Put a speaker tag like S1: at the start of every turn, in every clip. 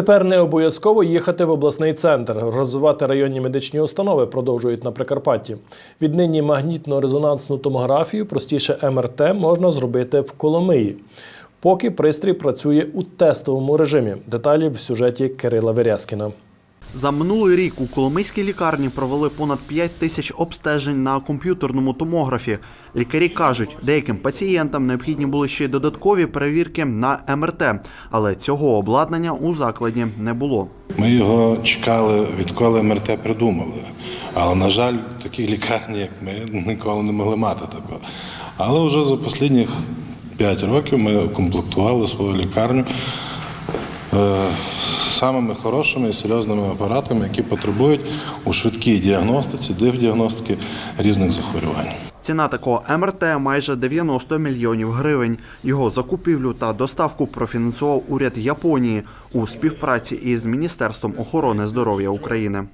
S1: Тепер не обов'язково їхати в обласний центр. Розвивати районні медичні установи продовжують на Прикарпатті. Віднині магнітно-резонансну томографію, простіше МРТ, можна зробити в Коломиї. Поки пристрій працює у тестовому режимі. Деталі в сюжеті Кирила Верязкіна.
S2: За минулий рік у Коломийській лікарні провели понад 5 тисяч обстежень на комп'ютерному томографі. Лікарі кажуть, деяким пацієнтам необхідні були ще й додаткові перевірки на МРТ, але цього обладнання у закладі не було.
S3: Ми його чекали, відколи МРТ придумали. Але, на жаль, в такій лікарні, як ми, ніколи не могли мати такого. Але вже за останніх 5 років ми укомплектували свою лікарню е, самими хорошими і серйозними апаратами, які потребують у швидкій діагностиці, діагностики різних захворювань.
S2: Ціна такого МРТ майже 90 мільйонів гривень. Його закупівлю та доставку профінансував уряд Японії у співпраці із Міністерством охорони здоров'я України.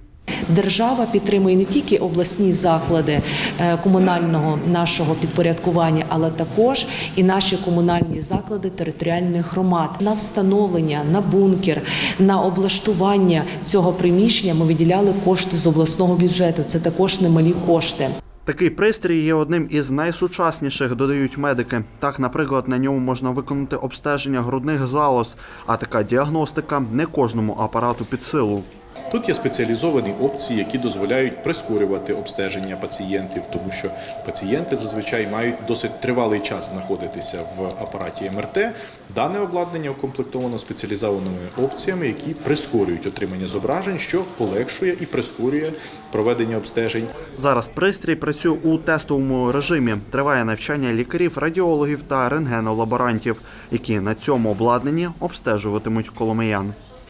S4: Держава підтримує не тільки обласні заклади е, комунального нашого підпорядкування, але також і наші комунальні заклади територіальних громад. На встановлення, на бункер, на облаштування цього приміщення ми виділяли кошти з обласного бюджету. Це також немалі кошти.
S2: Такий пристрій є одним із найсучасніших, додають медики. Так, наприклад, на ньому можна виконати обстеження грудних залоз, а така діагностика не кожному апарату під силу.
S5: Тут є спеціалізовані опції, які дозволяють прискорювати обстеження пацієнтів, тому що пацієнти зазвичай мають досить тривалий час знаходитися в апараті МРТ. Дане обладнання укомплектовано спеціалізованими опціями, які прискорюють отримання зображень, що полегшує і прискорює проведення обстежень.
S2: Зараз пристрій працює у тестовому режимі. Триває навчання лікарів, радіологів та рентгенолаборантів, які на цьому обладнанні обстежуватимуть коломиян.